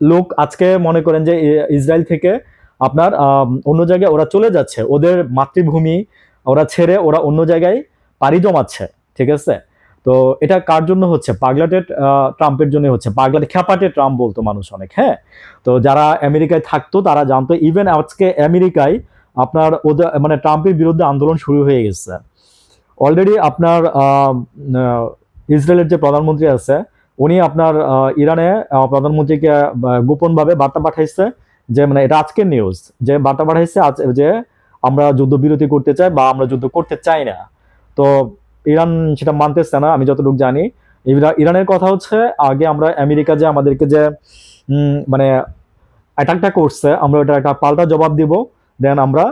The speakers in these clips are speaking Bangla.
লোক আজকে মনে করেন যে ইসরায়েল থেকে আপনার অন্য জায়গায় ওরা চলে যাচ্ছে। ওদের মাতৃভূমি ওরা ছেড়ে ওরা অন্য জায়গায় পাড়ি জমাচ্ছে, ঠিক আছে? তো এটা কার জন্য হচ্ছে? পাগলাটে ট্রাম্পের জন্য হচ্ছে। পাগলাটে, খ্যাপাটে ট্রাম্প বলতো মানুষ অনেক হ্যাঁ? তো যারা আমেরিকায় থাকতো তারা জানতো ইভেন আজকে আমেরিকায় আপনার ওদের মানে ট্রাম্পের বিরুদ্ধে আন্দোলন শুরু হয়ে গেছে। অলরেডি আপনার ইসরায়েলের যে প্রধানমন্ত্রী আছে উনি আপনার ইরানে প্রধানমন্ত্রীকে গোপনভাবে বার্তা পাঠাইছে যে মানে এটা আজকের নিউজ যে বার্তা পাঠাইছে আজ, যে আমরা যুদ্ধবিরতি করতে চাই বা আমরা যুদ্ধ করতে চাই না। তো ইরান সেটা মানতেছে না, আমি যতটুকু জানি। ইরানের কথা হচ্ছে, আগে আমরা আমেরিকা যে আমাদেরকে যে মানে অ্যাটাকটা করছে, আমরা ওটা একটা পাল্টা জবাব দিব দেন আমরা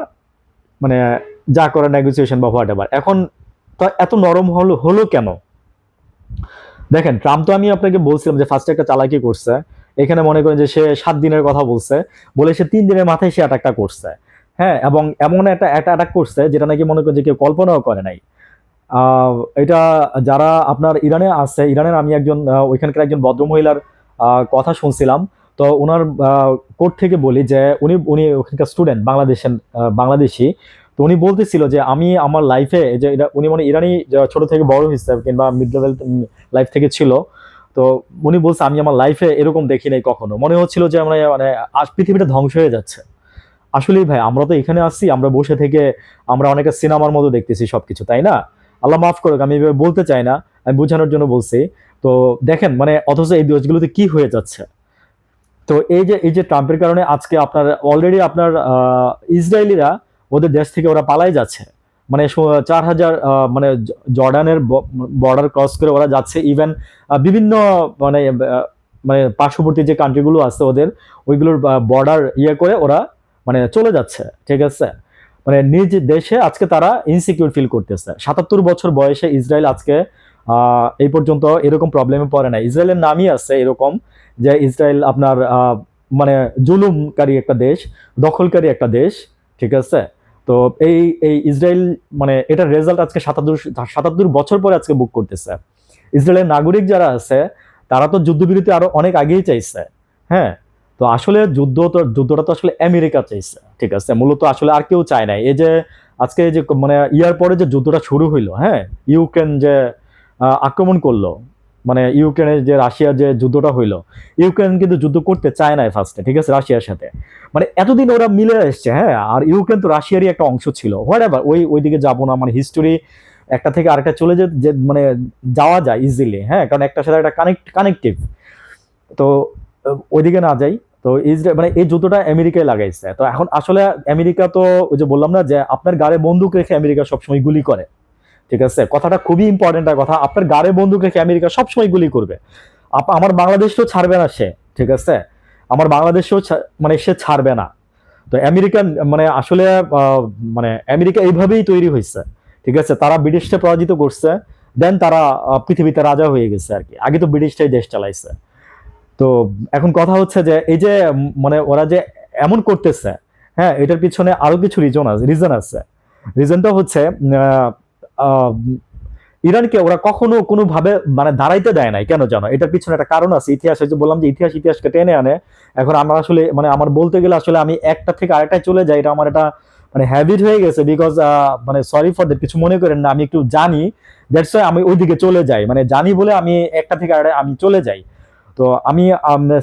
মানে যা করে নেগোসিয়েশন বা হোয়াট এখন তো এত নরম হলো হলো কেন? দেখেন, ট্রাম্প তো আমি আপনাকে বলছিলাম যে ফার্স্টে একটা চালাকি করছে। এখানে মনে করেন যে সে সাত দিনের কথা বলছে। বলে সে তিন দিনের মাথায় সে অ্যাটাকটা করছে। হ্যাঁ এবং এমন একটা একটা অ্যাটাক করছে যেটা নাকি মনে করেন যে কেউ কল্পনাও করে নাই। এটা যারা আপনার ইরানে আছে, ইরানের আমি একজন ওইখানকার একজন ভদ্রমহিলার কথা শুনছিলাম। তো ওনার কোর্ট থেকে বলি যে উনি উনি ওখানকার স্টুডেন্ট বাংলাদেশের বাংলাদেশি। তো উনি বলতেছিল যে আমি আমার লাইফে যে এটা, উনি মানে ইরানি ছোট থেকে বড় হয়েছে কিংবা মিড লেভেল লাইফ থেকে ছিল, তো উনি বলছে আমি আমার লাইফে এরকম দেখি নাই কখনো। মনে হচ্ছিল যে আমরা মানে আজ পৃথিবীটা ধ্বংস হয়ে যাচ্ছে। আসলেই ভাই, আমরা তো এখানে আসছি, আমরা বসে থেকে আমরা অনেকে সিনেমার মতো দেখতেছি সবকিছু, তাই না? আল্লাহ মাফ করুক, আমি এভাবে বলতে চাই না, আমি বোঝানোর জন্য বলছি। তো দেখেন মানে অথচ এই দেশগুলোতে কি হয়ে যাচ্ছে? তো এই যে এই যে ট্রাম্পের কারণে আজকে আপনার অলরেডি আপনার ইসরায়েলিরা ওদের দেশ থেকে ওরা পালাই যাচ্ছে। মানে চার হাজার মানে জর্ডানের বর্ডার ক্রস করে ওরা যাচ্ছে। ইভেন বিভিন্ন মানে মানে পার্শ্ববর্তী যে কান্ট্রিগুলো আছে ওদের, ওইগুলোর বর্ডার ইয়ে করে ওরা মানে চলে যাচ্ছে। ঠিক আছে? মানে নিজ দেশে আজকে তারা ইনসিকিউর ফিল করতেছে। সাতাত্তর বছর বয়সে ইসরায়েল আজকে এই পর্যন্ত এরকম প্রবলেমে পড়ে না ইসরায়েলের নামই আছে এরকম যে ইসরায়েল আপনার মানে জুলুমকারী একটা দেশ, দখলকারী একটা দেশ। ঠিক আছে? তো এই এই ইসরায়েল মানে এটার রেজাল্ট আজকে সাতাত্তর সাতাত্তর বছর পরে আজকে বুক করতেছে। ইসরায়েলের নাগরিক যারা আছে, তারা তো যুদ্ধবিরতি আরও অনেক আগেই চাইছে হ্যাঁ? তো আসলে যুদ্ধ তো, যুদ্ধটা তো আসলে আমেরিকা চাইছে, ঠিক আছে? মূলত আসলে আর কেউ চায় নাই। এই যে আজকে যে মানে ইয়ার পরে যে যুদ্ধটা শুরু হইল হ্যাঁ? ইউক্রেন যে আক্রমণ করল মানে ইউক্রেনের যে রাশিয়ার যে যুদ্ধটা হইল, ইউক্রেন কিন্তু যুদ্ধ করতে চায় না ফার্স্টে ঠিক আছে? রাশিয়ার সাথে। মানে এতদিন ওরা মিলে এসছে হ্যাঁ? আর ইউক্রেন তো রাশিয়ারই একটা অংশ ছিল। হোয়াট এভার ওই, ওইদিকে যাব না মানে হিস্টোরি একটা থেকে আরেকটা চলে যে মানে যাওয়া যায় ইজিলি হ্যাঁ? কারণ একটার সাথে একটা কানেক্ট কানেকটিভ তো, ওইদিকে না যাই, তো ইসরায়েল মানে এই যুদ্ধটা আমেরিকায় লাগাইছে। তো এখন আসলে আমেরিকা তো, ওই যে বললাম না যে, আপনার গাড়ে বন্দুক রেখে আমেরিকা সবসময় গুলি করে। ঠিক আছে? কথাটা খুবই ইম্পর্টেন্ট কথা। আপনার গাড়ে বন্দুক আমেরিকা সবসময় গুলি করবে? আমার বাংলাদেশও ছাড়বে না সে, ঠিক আছে? আমার বাংলাদেশেও মানে সে ছাড়বে না। তো আমেরিকান মানে আসলে মানে আমেরিকা এইভাবেই তৈরি হয়েছে, ঠিক আছে? তারা ব্রিটিশকে পরাজিত করছে দেন তারা পৃথিবীতে রাজা হয়ে গেছে আর কি। আগে তো ব্রিটিশটাই দেশ চালাইছে। তো এখন কথা হচ্ছে যে, এই যে মানে ওরা যে এমন করতেছে হ্যাঁ এটার পিছনে আরও কিছু রিজন আছে রিজন আছে। রিজনটা হচ্ছে ইরানকে ওরা কখনো কোনোভাবে মানে দাঁড়াইতে দেয় নাই, কেন জানো? এটার পিছনে একটা কারণ আছে, ইতিহাস যে বললাম যে ইতিহাস, ইতিহাসকে টেনে আনে। এখন আমার আসলে মানে আমার বলতে গেলে আসলে আমি একটা থেকে আরেকটায় চলে যাই, এটা আমার এটা মানে হ্যাবিট হয়ে গেছে বিকজ মানে সরি ফর দ্যাট কিছু মনে করেন না, আমি একটু জানি দ্যাটস আমি ওইদিকে চলে যাই মানে জানি বলে আমি একটা থেকে আরেকটা আমি চলে যাই। তো আমি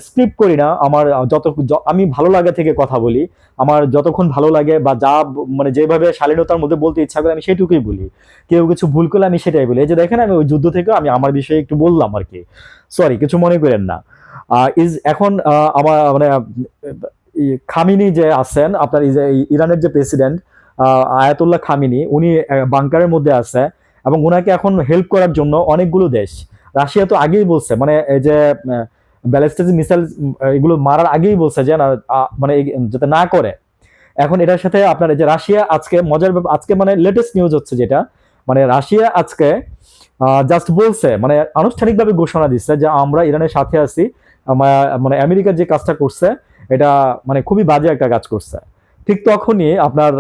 স্ক্রিপ্ট করি না। আমার যত আমি ভালো লাগে থেকে কথা বলি। আমার যতক্ষণ ভালো লাগে বা যা মানে যেভাবে শালীনতার মধ্যে বলতে ইচ্ছা করে আমি সেটুকুই বলি। কেউ কিছু ভুল করলে আমি সেটাই বলি। এই যে দেখেন, আমি ওই যুদ্ধ থেকে আমি আমার বিষয়ে একটু বললাম আর কি। সরি কিছু মনে করেন না। ইজ এখন আমার মানে খামিনি যে আছেন, আপনার ইরানের যে প্রেসিডেন্ট আয়াতুল্লাহ খামিনি, উনি বাংকারের মধ্যে আছে এবং ওনাকে এখন হেল্প করার জন্য অনেকগুলো দেশ। রাশিয়া তো আগেই বলছে মানে এই যে ব্যালিস্টিক মিসাইল এগুলো মারার আগেই বলছে যে, না মানে যাতে না করে। এখন এটার সাথে আপনার এই যে রাশিয়া আজকে মজার আজকে মানে লেটেস্ট নিউজ হচ্ছে যেটা মানে রাশিয়া আজকে জাস্ট বলছে মানে আনুষ্ঠানিকভাবে ঘোষণা দিচ্ছে যে আমরা ইরানের সাথে আছি মানে আমেরিকার যে কাজটা করছে, এটা মানে খুবই বাজে একটা কাজ করছে। ঠিক তখনই আপনার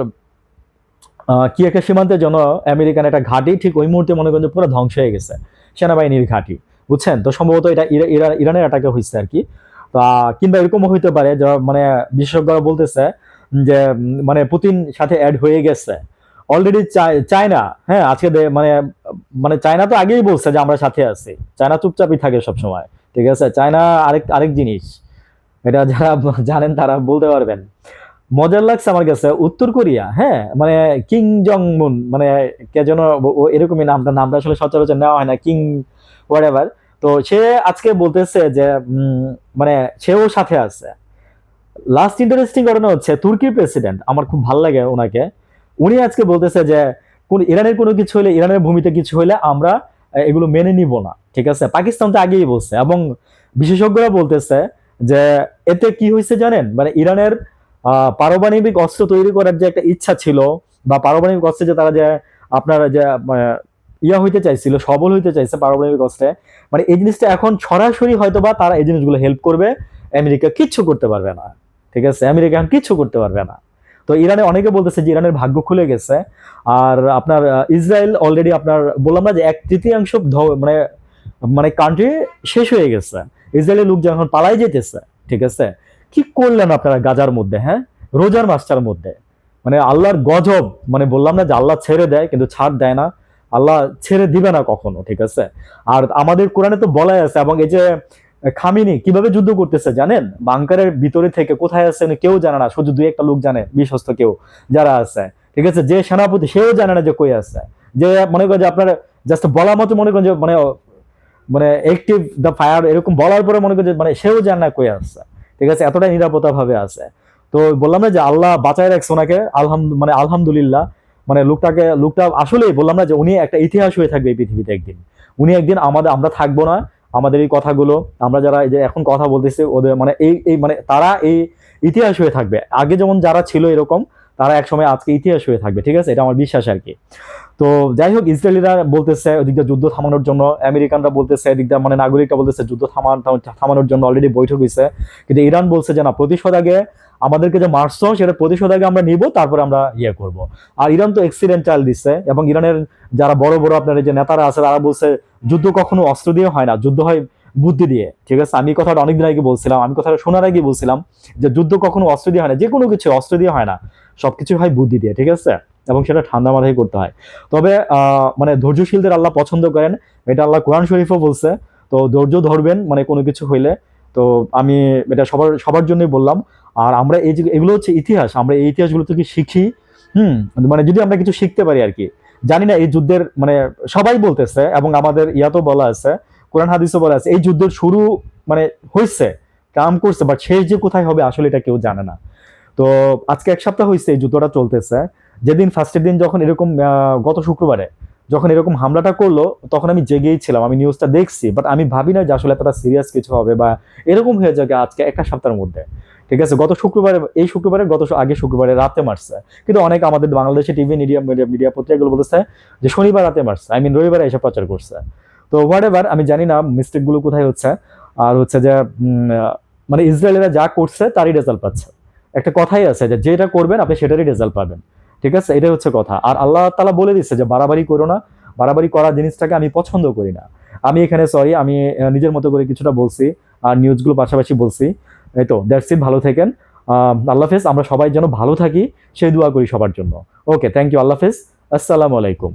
কি একটা সীমান্তের জন্য আমেরিকান একটা ঘাঁটি ঠিক ওই মুহূর্তে মনে করেন যে পুরো ধ্বংস হয়ে গেছে। সেনাবাহিনীর ঘাঁটি। বুঝছেন? তো সম্ভবত এটা ইরা- ইরা- ইরানের অ্যাটাকে হয়েছে আর কি। তা কিংবা এরকমও হইতে পারে যারা মানে বিশেষজ্ঞরা বলতেছে যে মানে পুতিন সাথে অ্যাড হয়ে গেছে। অলরেডি চায়না হ্যাঁ আজকে মানে মানে চায়না তো আগেই বলছে যে আমরা সাথে আছি। চায়না চুপচাপই থাকে সবসময়, ঠিক আছে? চায়না আরেক আরেক জিনিস, এটা যারা জানেন তারা বলতে পারবেন। মজার লাগছে আমার কাছে, উত্তর কোরিয়া হ্যাঁ? মানে কিং জং মুন মানে কে যেন এরকমই নামটা নামটা আসলে সচরাচর নেওয়া হয় না, কিং হোয়াট তো সে আজকে বলতেছে যে মানে সেও সাথে আছে। লাস্ট ইন্টারেস্টিং ঘটনা হচ্ছে তুর্কির প্রেসিডেন্ট আমার খুব ভালো লাগে ওনাকে। উনি আজকে বলতেছে যে, কোন, ইরানের কোনো কিছু হলে, ইরানের ভূমিতে কিছু হলে আমরা এগুলো মেনে নিব না, ঠিক আছে? পাকিস্তান তো আগেই বলছে, এবং বিশেষজ্ঞরা বলতেছে যে, এতে কি হয়েছে জানেন? মানে ইরানের পারমাণবিক অস্ত্র তৈরি করার যে একটা ইচ্ছা ছিল বা পারমাণবিক অস্ত্রে যে তারা যে আপনার যে ইয়া হইতে চাইছিল, সবল হইতে চাইছে পারমাণবিক অস্ত্রে মানে এই জিনিসটা এখন সরাসরি হয়তো বা তারা এই জিনিসগুলো হেল্প করবে, আমেরিকা কিচ্ছু করতে পারবে না, ঠিক আছে? আমেরিকা এখন কিচ্ছু করতে পারবে না। তো ইরানে অনেকে বলতেছে যে ইরানের ভাগ্য খুলে গেছে, আর আপনার ইসরায়েল অলরেডি আপনার, বললাম না যে এক তৃতীয়াংশ মানে মানে কান্ট্রি শেষ হয়ে গেছে। ইসরায়েলের লোক যখন পালাই যেতেছে, ঠিক আছে? কি করলেন আপনারা গাজার মধ্যে হ্যাঁ? রোজার মাসটার মধ্যে? মানে আল্লাহর গজব মানে বললাম না যে আল্লাহ ছেড়ে দেয়, কিন্তু ছাড় দেয় না। আল্লাহ ছেড়ে দিবে না কখনো, ঠিক আছে? আর আমাদের কোরআনে তো বলাই আছে, এবং এই যে খামিনি কীভাবে যুদ্ধ করতেছে জানেন? বাংকারের ভিতরে থেকে কোথায় আছে কেউ জানে না, শুধু দুই একটা লোক জানে, বিশ্বস্ত কেউ যারা আছে, ঠিক আছে? যে সেনাপতি, সেও জানে না যে কই আছে। যে মনে করেন যে আপনার জাস্ট বলার মতো মনে করেন যে মানে মানে একটিভ দ্য ফায়ার এরকম বলার পরে মনে করেন যে মানে সেও জানে না কই আছে। ঠিক আছে? এতটাই নিরাপত্তা ভাবে আছে। তো বললাম না যে আল্লাহ বাঁচায় রাখছে ওনাকে, আলহাম মানে আলহামদুলিল্লাহ। মানে লোকটাকে, লোকটা আসলেই বললাম না যে উনি একটা ইতিহাস হয়ে থাকবে এই পৃথিবীতে একদিন। উনি একদিন আমাদের, আমরা থাকব না, আমাদের এই কথাগুলো, আমরা যারা এই যে এখন কথা বলতেছি, ওদের মানে এই এই মানে তারা এই ইতিহাস হয়ে থাকবে। আগে যেমন যারা ছিল এরকম তারা একসময় আজকে ইতিহাস হয়ে থাকবে, ঠিক আছে? এটা আমার বিশ্বাস আর কি। তো যাই হোক, ইসরায়েলিরা বলতেছে ওদিক দিয়ে যুদ্ধ থামানোর জন্য, আমেরিকানরা বলতেছে এদিক দিয়ে মানে নাগরিকরা বলতেছে যুদ্ধ থামান থামানোর জন্য অলরেডি বৈঠক হয়েছে কিন্তু ইরান বলছে যে, না, প্রতিশোধ আগে আমাদেরকে যে মারছো সেটা প্রতিশোধ আগে আমরা নিব, তারপর আমরা ইয়ে করব। আর ইরান তো এক্সিডেন্ট চাল দিচ্ছে এবং ইরানের যারা বড় বড় আপনার যে নেতারা আছে, তারা বলছে যুদ্ধ কখনো অস্ত্র দিয়ে হয় না, যুদ্ধ হয় বুদ্ধি দিয়ে, ঠিক আছে? আমি কথাটা অনেকদিন আগে বলছিলাম, আমি কথাটা শোনার আগে বলছিলাম যে, যুদ্ধ কখনো অস্ত্র দিয়ে হয় না যে কোনো কিছু অস্ত্র দিয়ে হয় না। সবকিছু হয় বুদ্ধি দিয়ে, ঠিক আছে? এবং সেটা ঠান্ডা মাথায় করতে হয়। তবে মানে ধৈর্যশীলদের আল্লাহ পছন্দ করেন। এটা আল্লাহ কোরআন শরীফও বলছে, তো ধৈর্য ধরবেন মানে কোনো কিছু হইলে। তো আমি এটা সবার সবার জন্যই বললাম। আর আমরা এই যে, এগুলো হচ্ছে ইতিহাস। আমরা এই ইতিহাসগুলো থেকে শিখি। হুম মানে যদি আমরা কিছু শিখতে পারি আর কি। জানি না এই যুদ্ধের মানে সবাই বলতেছে, এবং আমাদের ইয়াতেও বলা আছে, কোরআন হাদিসও বলা আছে, এই যুদ্ধের শুরু মানে হয়েছে কাম করছে বাট শেষ যে কোথায় হবে আসলে এটা কেউ জানে না। তো আজকে এক সপ্তাহ হয়েছে এই যুদ্ধটা চলতেছে। যেদিন ফার্স্টের দিন যখন এরকম গত শুক্রবারে যখন এরকম হামলাটা করল, তখন আমি জেগেই ছিলাম, আমি নিউজটা দেখছি বাট আমি ভাবি না যে আসলে এতটা সিরিয়াস কিছু হবে বা এরকম হয়ে যাবে আজকে একটা সপ্তাহের মধ্যে। ঠিক আছে? গত শুক্রবারে, এই শুক্রবারে, গত আগে শুক্রবারে রাতে মারছে। কিন্তু অনেক আমাদের বাংলাদেশে টিভি মিডিয়া মিডিয়া মিডিয়া পত্রিকাগুলো বলতেছে যে শনিবার রাতে মারছে আই মিন রবিবারে এসে প্রচার করছে। তো হোয়াট এভার আমি জানি না মিস্টেকগুলো কোথায় হচ্ছে, আর হচ্ছে যে মানে ইসরায়েলেরা যা করছে, তারই রেজাল্ট পাচ্ছে। একটা কথাই আছে যে যেটা করবেন আপনি সেটারই রেজাল্ট পাবেন। ঠিক আছে? এটাই হচ্ছে কথা। আর আল্লাহ তালা বলে দিচ্ছে যে বাড়াবাড়ি করো না, বাড়াবাড়ি করা জিনিসটাকে আমি পছন্দ করি না। আমি এখানে সরি আমি নিজের মতো করে কিছুটা বলছি আর নিউজগুলো পাশাপাশি বলছি। এই তো দ্যাটস ইট ভালো থাকেন। আল্লাহ হাফেজ, আমরা সবাই যেন ভালো থাকি, সেই দোয়া করি সবার জন্য। ওকে থ্যাংক ইউ আল্লাহ হাফেজ। আসসালামু আলাইকুম।